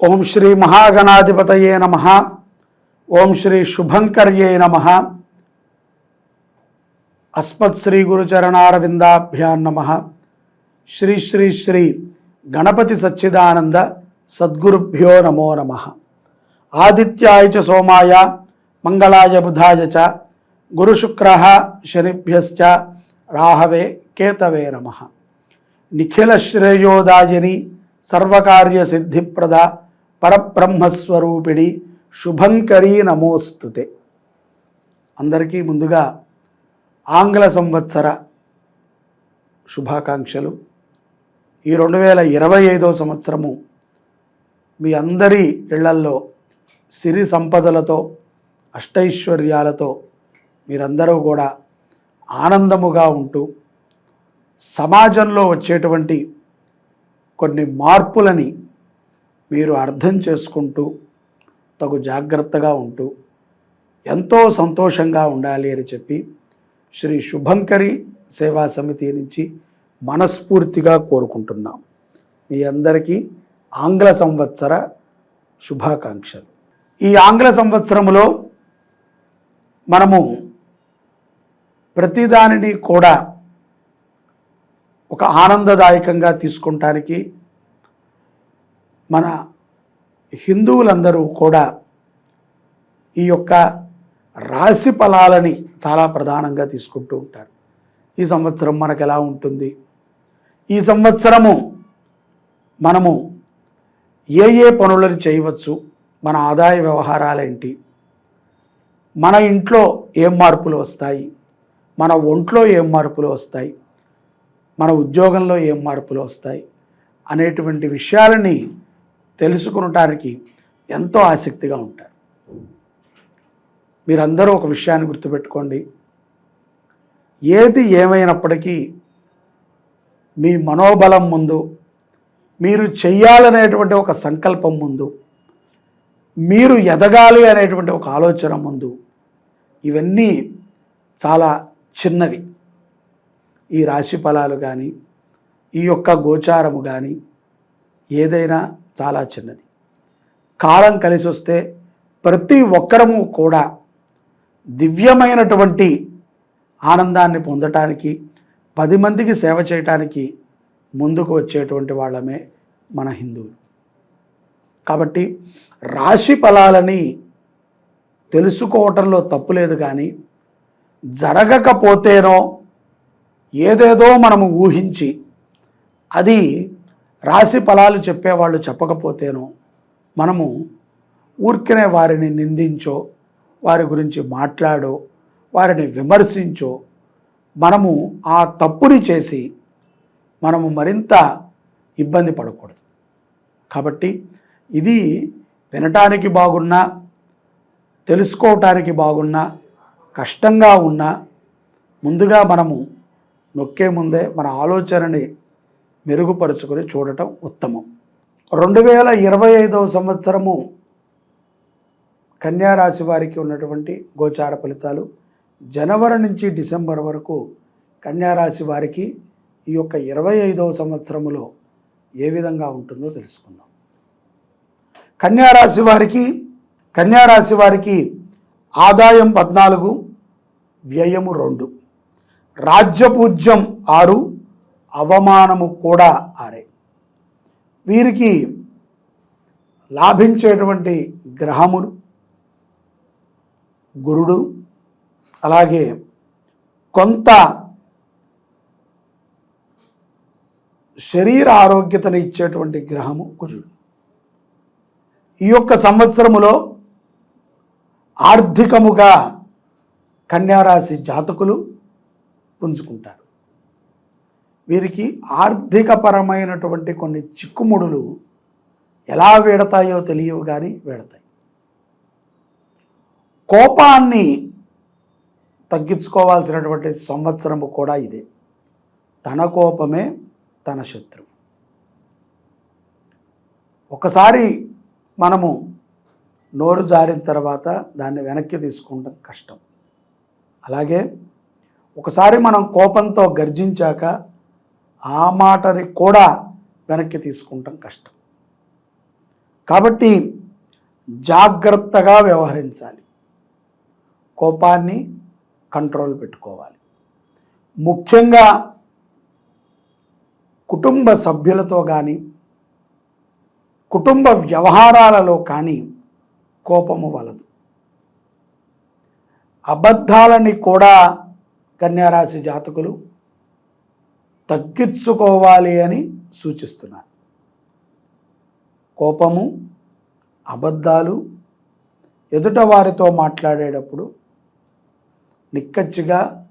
ఓం శ్రీ మహాగణాధిపతయే నమ. ఓం శ్రీ శుభంకర్యే నమ. అస్మత్ శ్రీ గురుచరణారవిందాభ్యాన్ నమ. శ్రీ శ్రీ శ్రీ గణపతి సచ్చిదానంద సద్గురుభ్యో నమో నమ. ఆదిత్యాయ చ సోమాయ మంగళాయ బుధాయ చ గురుశుక్ర శనిభ్యశ్చ రాహవే కేతవే నమ. నిఖిల శ్రేయోదాయని సర్వకార్య సిద్ధిప్రద పరబ్రహ్మస్వరూపిణి శుభంకరీ నమోస్తుతే. అందరికీ ముందుగా ఆంగ్ల సంవత్సర శుభాకాంక్షలు. ఈ రెండు వేల ఇరవై ఐదో సంవత్సరము మీ అందరి ఇళ్ళల్లో సిరి సంపదలతో అష్టైశ్వర్యాలతో మీరందరూ కూడా ఆనందముగా ఉంటూ సమాజంలో వచ్చేటువంటి కొన్ని మార్పులని మీరు అర్థం చేసుకుంటూ తగు జాగ్రత్తగా ఉంటూ ఎంతో సంతోషంగా ఉండాలి అని చెప్పి శ్రీ శుభంకరి సేవా సమితి నుంచి మనస్ఫూర్తిగా కోరుకుంటున్నాం. మీ అందరికీ ఆంగ్ల సంవత్సర శుభాకాంక్షలు. ఈ ఆంగ్ల సంవత్సరంలో మనము ప్రతిదానిని కూడా ఒక ఆనందదాయకంగా తీసుకుంటానికి మన హిందువులందరూ కూడా ఈ యొక్క రాశి ఫలాలని చాలా ప్రధానంగా తీసుకుంటూ ఉంటారు. ఈ సంవత్సరం మనకు ఎలా ఉంటుంది? ఈ సంవత్సరము మనము ఏ ఏ పనులను చేయవచ్చు? మన ఆదాయ వ్యవహారాలేంటి? మన ఇంట్లో ఏం మార్పులు వస్తాయి? మన ఒంట్లో ఏం మార్పులు వస్తాయి? మన ఉద్యోగంలో ఏం మార్పులు వస్తాయి? అనేటువంటి విషయాలని తెలుసుకునటానికి ఎంతో ఆసక్తిగా ఉంటారు. మీరందరూ ఒక విషయాన్ని గుర్తుపెట్టుకోండి. ఏది ఏమైనప్పటికీ మీ మనోబలం ముందు మీరు చెయ్యాలనేటువంటి ఒక సంకల్పం ముందు మీరు ఎదగాలి అనేటువంటి ఒక ఆలోచన ముందు ఇవన్నీ చాలా చిన్నవి. ఈ రాశి ఫలాలు కానీ ఈ యొక్క గోచారము కానీ ఏదైనా చాలా చిన్నది. కాలం కలిసి వస్తే ప్రతి ఒక్కరము కూడా దివ్యమైనటువంటి ఆనందాన్ని పొందటానికి పది మందికి సేవ చేయటానికి ముందుకు వచ్చేటువంటి వాళ్ళమే మన హిందువులు. కాబట్టి రాశి ఫలాలని తెలుసుకోవటంలో తప్పు లేదు కానీ జరగకపోతేనో ఏదేదో మనము ఊహించి అది రాశి ఫలాలు చెప్పేవాళ్ళు చెప్పకపోతేనో మనము ఊరికనే వారిని నిందించో వారి గురించి మాట్లాడో వారిని విమర్శించో మనము ఆ తప్పుని చేసి మనము మరింత ఇబ్బంది పడకూడదు. కాబట్టి ఇది వినటానికి బాగున్నా తెలుసుకోవటానికి బాగున్నా కష్టంగా ఉన్నా ముందుగా మనము నొక్కే ముందే మన ఆలోచనని మెరుగుపరుచుకొని చూడటం ఉత్తమం. రెండు వేల ఇరవై ఐదవ సంవత్సరము కన్యారాశి వారికి ఉన్నటువంటి గోచార ఫలితాలు. జనవరి నుంచి డిసెంబర్ వరకు కన్యారాశి వారికి ఈ యొక్క ఇరవై ఐదవ సంవత్సరములో ఏ విధంగా ఉంటుందో తెలుసుకుందాం. కన్యారాశి వారికి కన్యారాశి వారికి ఆదాయం పద్నాలుగు వ్యయము రెండు. రాజ్యపూజ్యం ఆరు అవమానము కూడా ఆరే. వీరికి లాభించేటువంటి గ్రహములు గురుడు అలాగే కొంత శరీర ఆరోగ్యతను ఇచ్చేటువంటి గ్రహము కుజుడు. ఈ యొక్క సంవత్సరములో ఆర్థికముగా కన్యారాశి జాతకులు పుంజుకుంటారు. వీరికి ఆర్థికపరమైనటువంటి కొన్ని చిక్కుముడులు ఎలా వీడతాయో తెలియవు కానీ వీడతాయి. కోపాన్ని తగ్గించుకోవాల్సినటువంటి సంవత్సరము కూడా ఇదే. తన కోపమే తన శత్రువు. ఒకసారి మనము నోరు జారిన తర్వాత దాన్ని వెనక్కి తీసుకుంటాం కష్టం. అలాగే ఒకసారి మనం కోపంతో గర్జించాక ఆ మాటని కూడా వెనక్కి తీసుకుంటాం కష్టం. కాబట్టి జాగ్రత్తగా వ్యవహరించాలి. కోపాన్ని కంట్రోల్ పెట్టుకోవాలి. ముఖ్యంగా కుటుంబ సభ్యులతో కానీ కుటుంబ వ్యవహారాలలో కానీ కోపము వలదు. అబద్ధాలని కూడా కన్యారాశి జాతకులు తగ్గించుకోవాలి అని సూచిస్తున్నారు కోపము అబద్ధాలు ఎదుట వారితో మాట్లాడేటప్పుడు నిక్కచ్చిగా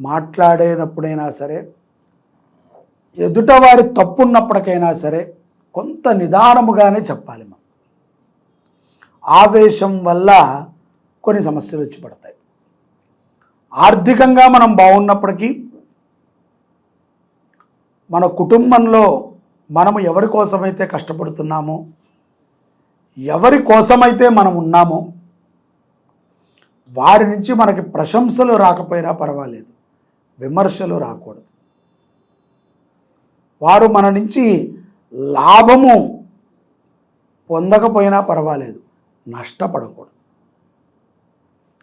మాట్లాడేటప్పుడైనా సరే ఎదుటవారి తప్పున్నప్పటికైనా సరే కొంత నిదానముగానే చెప్పాలి మనం. ఆవేశం వల్ల కొన్ని సమస్యలు వచ్చి పడతాయి. ఆర్థికంగా మనం బాగున్నప్పటికీ మన కుటుంబంలో మనము ఎవరి కోసమైతే కష్టపడుతున్నామో ఎవరి కోసమైతే మనం ఉన్నామో వారి నుంచి మనకి ప్రశంసలు రాకపోయినా పర్వాలేదు విమర్శలు రాకూడదు. వారు మన నుంచి లాభము పొందకపోయినా పర్వాలేదు నష్టపడకూడదు.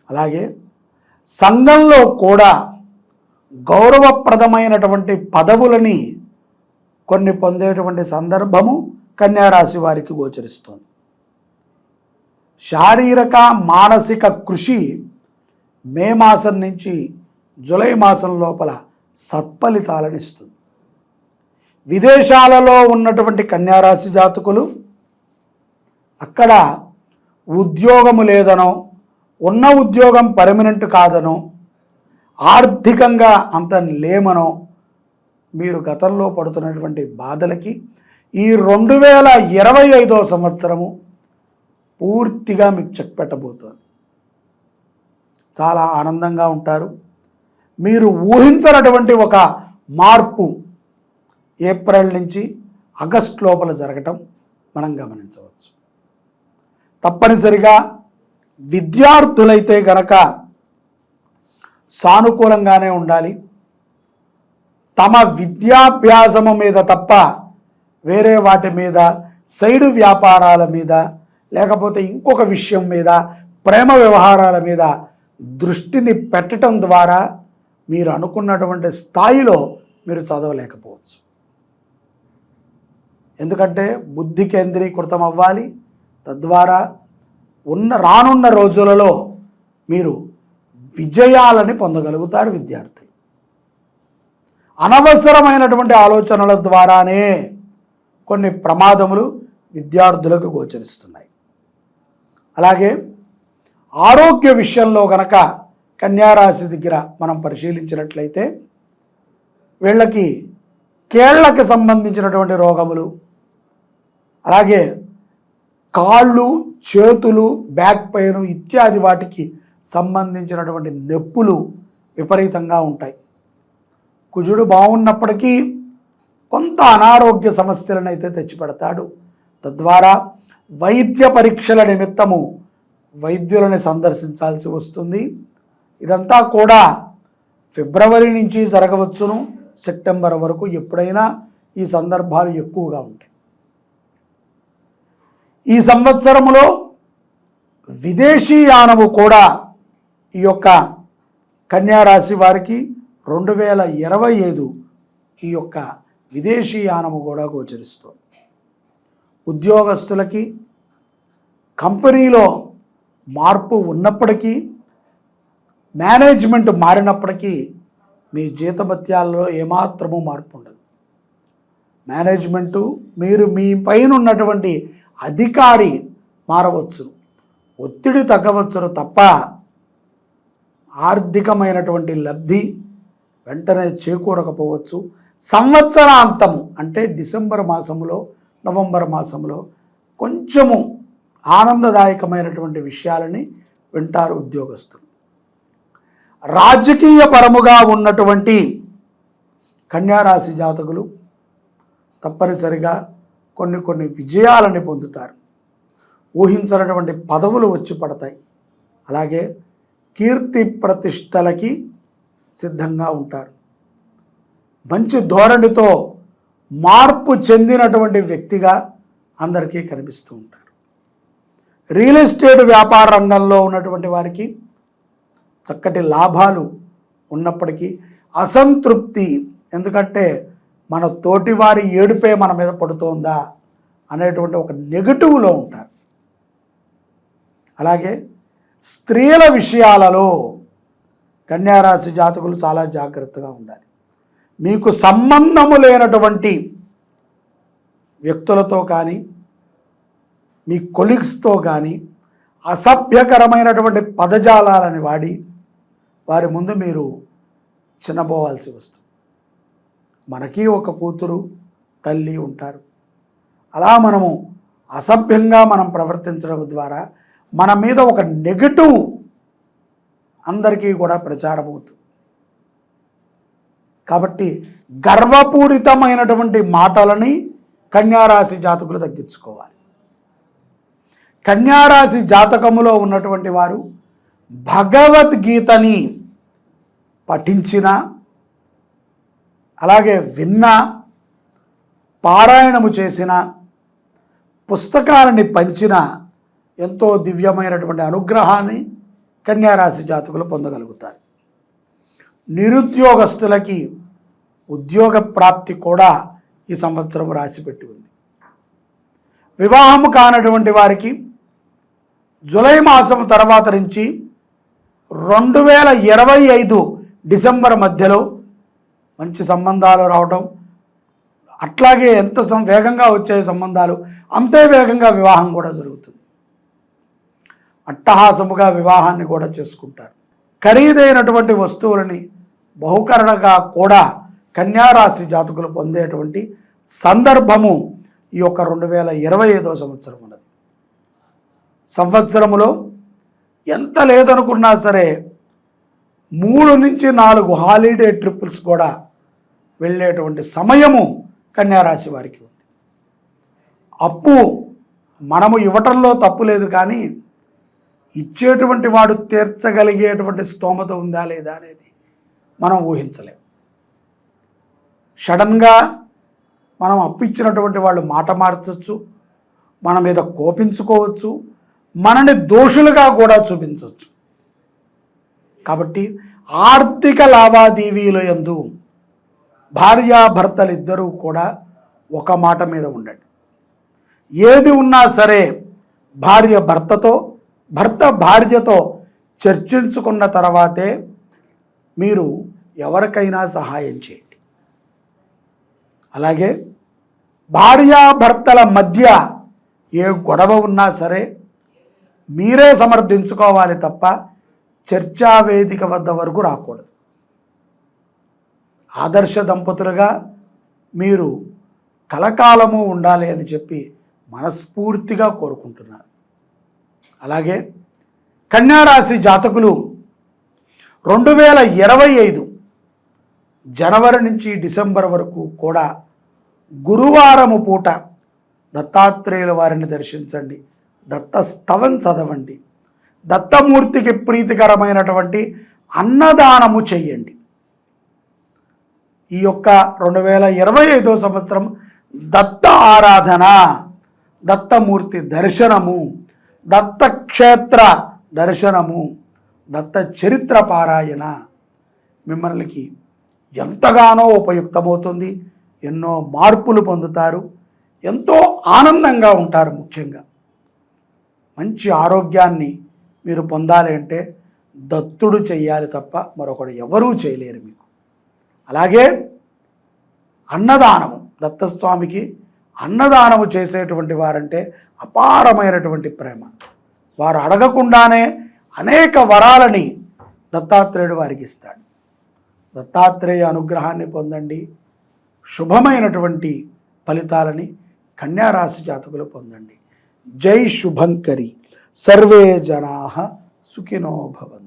అలాగే సంఘంలో కూడా గౌరవప్రదమైనటువంటి పదవులని కొన్ని పొందేటువంటి సందర్భము కన్యారాశి వారికి గోచరిస్తుంది. శారీరక మానసిక కృషి మే మాసం నుంచి జూలై మాసం లోపల సత్ఫలితాలను ఇస్తుంది. విదేశాలలో ఉన్నటువంటి కన్యారాశి జాతకులు అక్కడ ఉద్యోగము లేదనో ఉన్న ఉద్యోగం పర్మనెంట్ కాదనో ఆర్థికంగా అంత లేమనో మీరు గతంలో పడుతున్నటువంటి బాధలకి ఈ రెండు వేల ఇరవై ఐదో సంవత్సరము పూర్తిగా మీకు చెక్ పెట్టబోతోంది. చాలా ఆనందంగా ఉంటారు. మీరు ఊహించనటువంటి ఒక మార్పు ఏప్రిల్ నుంచి ఆగస్ట్ లోపల జరగటం మనం గమనించవచ్చు. తప్పనిసరిగా విద్యార్థులైతే గనక సానుకూలంగానే ఉండాలి. తమ విద్యాభ్యాసము మీద తప్ప వేరే వాటి మీద సైడు వ్యాపారాల మీద లేకపోతే ఇంకొక విషయం మీద ప్రేమ వ్యవహారాల మీద దృష్టిని పెట్టడం ద్వారా మీరు అనుకున్నటువంటి స్థాయిలో మీరు చదవలేకపోవచ్చు. ఎందుకంటే బుద్ధి కేంద్రీకృతం అవ్వాలి. తద్వారా ఉన్న రానున్న రోజులలో మీరు విజయాలని పొందగలుగుతారు విద్యార్థులు. అనవసరమైనటువంటి ఆలోచనల ద్వారానే కొన్ని ప్రమాదములు విద్యార్థులకు గోచరిస్తున్నాయి. అలాగే ఆరోగ్య విషయంలో గనక కన్యారాశి దగ్గర మనం పరిశీలించినట్లయితే వీళ్ళకి కేళ్ళకు సంబంధించినటువంటి రోగములు అలాగే కాళ్ళు చేతులు బ్యాక్ పెయిన్ ఇత్యాది వాటికి సంబంధించినటువంటి నొప్పులు విపరీతంగా ఉంటాయి. కుజుడు బాగున్నప్పటికీ కొంత అనారోగ్య సమస్యలను అయితే తెచ్చిపెడతాడు. తద్వారా వైద్య పరీక్షల నిమిత్తము వైద్యులను సందర్శించాల్సి వస్తుంది. ఇదంతా కూడా ఫిబ్రవరి నుంచి జరగవచ్చును. సెప్టెంబర్ వరకు ఎప్పుడైనా ఈ సందర్భాలు ఎక్కువగా ఉంటాయి. ఈ సంవత్సరములో విదేశీయానము కూడా ఈ యొక్క కన్యారాశి వారికి రెండు వేల ఇరవై ఐదు ఈ యొక్క విదేశీయానము కూడా గోచరిస్తుంది. ఉద్యోగస్తులకి కంపెనీలో మార్పు ఉన్నప్పటికీ మేనేజ్మెంట్ మారినప్పటికీ మీ జీతభత్యాలలో ఏమాత్రము మార్పు ఉండదు. మేనేజ్మెంటు మీరు మీ పైన ఉన్నటువంటి అధికారి మారవచ్చు. ఒత్తిడి తగ్గవచ్చును తప్ప ఆర్థికమైనటువంటి లబ్ధి వెంటనే చేకూరకపోవచ్చు. సంవత్సరాంతము అంటే డిసెంబర్ మాసంలో నవంబర్ మాసంలో కొంచెము ఆనందదాయకమైనటువంటి విషయాలని వింటారు ఉద్యోగస్తులు. రాజకీయ పరముగా ఉన్నటువంటి కన్యారాశి జాతకులు తప్పనిసరిగా కొన్ని కొన్ని విజయాలని పొందుతారు. ఊహించినటువంటి పదవులు వచ్చి పడతాయి. అలాగే కీర్తి ప్రతిష్టలకి సిద్ధంగా ఉంటారు. మంచి ధోరణితో మార్పు చెందినటువంటి వ్యక్తిగా అందరికీ కనిపిస్తూ ఉంటారు. రియల్ ఎస్టేట్ వ్యాపార రంగంలో ఉన్నటువంటి వారికి చక్కటి లాభాలు ఉన్నప్పటికీ అసంతృప్తి ఎందుకంటే మన తోటివారి ఏడుపే మన మీద పడుతోందా అనేటువంటి ఒక నెగటివ్లో ఉంటారు. అలాగే స్త్రీల విషయాలలో కన్యారాశి జాతకులు చాలా జాగ్రత్తగా ఉండాలి. మీకు సంబంధము లేనటువంటి వ్యక్తులతో కానీ మీ కొలీగ్స్తో కానీ అసభ్యకరమైనటువంటి పదజాలాలని వాడి వారి ముందు మీరు చిన్నబోవాల్సి వస్తుంది. మనకి ఒక కూతురు తల్లి ఉంటారు. అలా మనము అసభ్యంగా మనం ప్రవర్తించడం ద్వారా మన మీద ఒక నెగటివ్ అందరికీ కూడా ప్రచారమవుతుంది. కాబట్టి గర్వపూరితమైనటువంటి మాటలని కన్యారాశి జాతకులు తగ్గించుకోవాలి. కన్యారాశి జాతకములో ఉన్నటువంటి వారు భగవద్గీతని పఠించిన అలాగే విన్న పారాయణము చేసిన పుస్తకాలని పంచిన ఎంతో దివ్యమైనటువంటి అనుగ్రహాన్ని కన్యారాశి జాతకులు పొందగలుగుతారు. నిరుద్యోగస్తులకి ఉద్యోగ ప్రాప్తి కూడా ఈ సంవత్సరం రాసిపెట్టి ఉంది. వివాహము కానటువంటి వారికి జూలై మాసం తర్వాత నుంచి రెండు వేల ఇరవై ఐదు డిసెంబర్ మధ్యలో మంచి సంబంధాలు రావడం అట్లాగే ఎంత వేగంగా వచ్చే సంబంధాలు అంతే వేగంగా వివాహం కూడా జరుగుతుంది. అట్టహాసముగా వివాహాన్ని కూడా చేసుకుంటారు. ఖరీదైనటువంటి వస్తువులని బహుకరణగా కూడా కన్యారాశి జాతకులు పొందేటువంటి సందర్భము ఈ యొక్క రెండు వేల ఇరవై ఐదో సంవత్సరం ఉన్నది. సంవత్సరములో ఎంత లేదనుకున్నా సరే మూడు నుంచి నాలుగు హాలిడే ట్రిప్పుల్స్ కూడా వెళ్ళేటువంటి సమయము కన్యారాశి వారికి ఉంది. అప్పు మనము ఇవ్వటంలో తప్పు లేదు కానీ ఇచ్చేటువంటి వాడు తీర్చగలిగేటువంటి స్తోమత ఉందా లేదా అనేది మనం ఊహించలేం. సడన్గా మనం అప్పిచ్చినటువంటి వాళ్ళు మాట మార్చచ్చు మన మీద కోపించుకోవచ్చు మనని దోషులుగా కూడా చూపించవచ్చు కాబట్టి ఆర్థిక లావాదేవీల యందు భార్యాభర్తలిద్దరూ కూడా ఒక మాట మీద ఉండండి. ఏది ఉన్నా సరే భార్య భర్తతో భర్త భార్యతో చర్చించుకున్న తర్వాతే మీరు ఎవరికైనా సహాయం చేయండి. అలాగే భార్యాభర్తల మధ్య ఏ గొడవ ఉన్నా సరే మీరే సమర్థించుకోవాలి తప్ప చర్చా వేదిక వద్ద వరకు రాకూడదు. ఆదర్శ దంపతులుగా మీరు కలకాలము ఉండాలి అని చెప్పి మనస్ఫూర్తిగా కోరుకుంటున్నారు. అలాగే కన్యారాశి జాతకులు రెండు వేల ఇరవై ఐదు జనవరి నుంచి డిసెంబర్ వరకు కూడా గురువారము పూట దత్తాత్రేయుల వారిని దర్శించండి. దత్త స్తవం చదవండి. దత్తమూర్తికి ప్రీతికరమైనటువంటి అన్నదానము చెయ్యండి ఈ యొక్క రెండు వేల ఇరవై ఐదో సంవత్సరం దత్త ఆరాధన దత్తమూర్తి దర్శనము. దత్తక్షేత్ర దర్శనము దత్త చరిత్ర పారాయణ మిమ్మల్ని ఎంతగానో ఉపయుక్తమవుతుంది ఎన్నో మార్పులు పొందుతారు ఎంతో ఆనందంగా ఉంటారు ముఖ్యంగా. మంచి ఆరోగ్యాన్ని మీరు పొందాలి అంటే దత్తుడు చెయ్యాలి తప్ప మరొకడు ఎవరూ చేయలేరు మీకు. అలాగే అన్నదానము దత్తస్వామికి అన్నదానము చేసేటువంటి వారంటే అపారమైనటువంటి ప్రేమ. వారు అడగకుండానే అనేక వరాలని దత్తాత్రేయుడు వారికి ఇస్తాడు. దత్తాత్రేయ అనుగ్రహాన్ని పొందండి. శుభమైనటువంటి ఫలితాలని కన్యారాశి జాతకులు పొందండి. జై శుభంకరి. సర్వే జనా సుఖినో భవంతు.